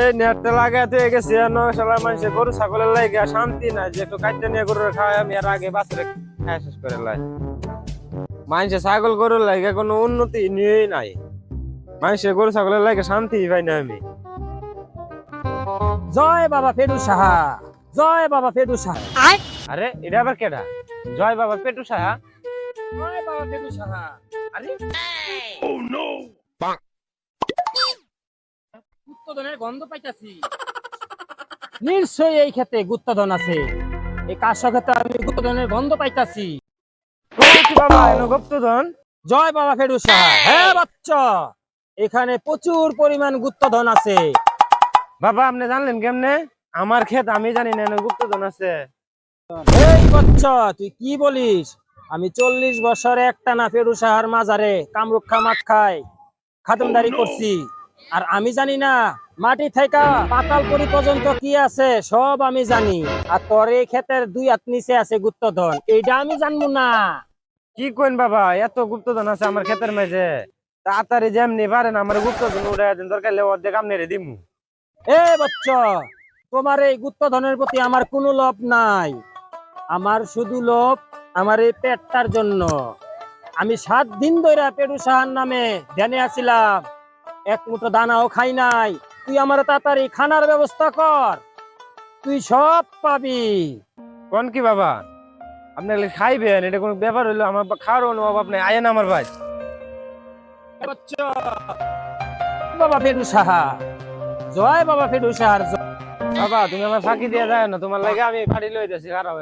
এই নেটটা লাগাতে গেছি। আর নয়শালা মানুষের গরু ছাগলের লাগে শান্তি নাই যে একটু কাটতে নিয়ে গরুর খাওয়াই আমি আর আগে বাছরে খাই শেষ করে লাই। মানুষের ছাগল গরুর লাগে কোনো উন্নতি নিয়েই নাই। মানুষের গরু ছাগলের লাগে শান্তি পাই না আমি। জয় বাবা ফেরু সাহা জয় বাবা ফেরু সাহা। আরে এটা আবার কেডা? জয় বাবা পেটু সাহা। জয় বাবা ফেরু সাহা। আরে। গুপ্তধনের গন্ধ পাইতাছি। নিশ্চয়ই এই ক্ষেত্রে গুপ্তধন আছে। এই কাশ ক্ষেত্রে আমি গুপ্তধনের গন্ধ পাইতাছি? বাবা এনো গুপ্তধন? জয় বাবা ফেরু সাহা। হ্যাঁ বাচ্চা! এখানে প্রচুর পরিমাণ গুপ্তধন আছে। বাবা আপনি জানলেন কেমনে? আমার ক্ষেত আমি জানি না এনো গুপ্তধন আছে। এই বাচ্চা তুই কি বলিস? আমি চল্লিশ বছর একটা না ফেরু সাহার মাজারে কামরুক্ষা মাত খাই। খাতুনদারি করছি। আর আমি জানি না মাটি থেকে পাতালপুরি পর্যন্ত কি আছে সব আমি জানি। আর তোর ক্ষেতের দুই হাত নিচে আছে গুপ্তধন এইটা আমি জানব না। কি কইন বাবা এত গুপ্তধন আছে আমার ক্ষেতের মাঝে। তাড়াতাড়ি যেমনি পারেন আমার গুপ্তধন উড়াই দেন দরকার হলে অর্ধেক আপনি দিমু। এ বচ্চ তোমার এই গুপ্তধনের প্রতি আমার কোনো লোভ নাই। আমার শুধু লোভ আমার এই পেটটার জন্য। আমি সাত দিন ধরে পেরু সাহার নামে ধ্যানে আছিলাম। এক মুঠো দানাও খাই নাই। তুই আমার তাড়াতাড়ি খানার ব্যবস্থা কর। তুই সব পাবি। কোন কি বাবা? আপনি খাইবেন এটা কোনো ব্যাপার হইল? আমার খাওয়ার অনুভব আপনি আয়েন আমার ভাই। বাবা ফেরু সাহা। জয় বাবা ফেরু সাহার জয়। বাবা তুমি আমার ফাঁকি দিয়ে যায় না। তোমার লাগে আমি ফাড়ি লই যাচ্ছি খারাপ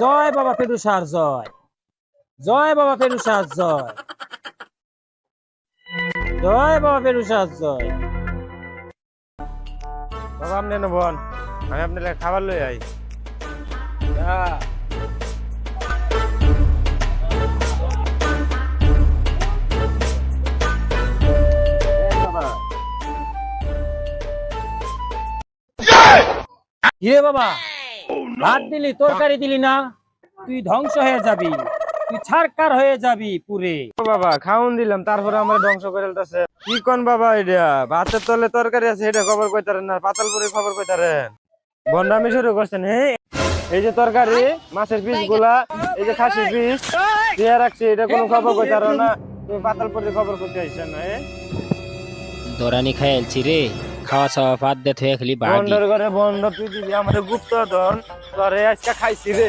জয় বাবা ফেরু সাহার জয়। জয় বাবা ফেরু সাহার জয়। জয় বাবা ফেরু সাহার জয়। বাবা আপনি এনে বোন। আমি আপনার লাগে খাবার লই আই। কিরে বাবা ভাত দিলি তরকারি দিলি না? তুই ধ্বংস হয়ে যাবি। তুই ছাড়কার হয়ে যাবি পুরে। বাবা খাউন দিলাম তারপরে আমরা ধ্বংস করে ফেলতেছে। কি কোন বাবা এটা? ভাতের তলে তরকারি আছে এটা খবর কইতারেন না পাতালপুরি খবর কইতারেন। বন্ডামি শুরু করছেন হ্যাঁ এই যে তরকারি মাছের পিসগুলা এই যে খাসির পিস দিয়ে রাখছি এটা কোনো খবর কইতারো না। তুমি পাতালপুরি খবর করতে আইছেন না দরানি খাইলছি রে খাওয়া ছাওয়া বাদ দে থয়ে খালি বাগি বন্ডর ঘরে বন্ড পৃথিবী আমাদের গুপ্ত ধন তোরে আজকে খাইছি রে।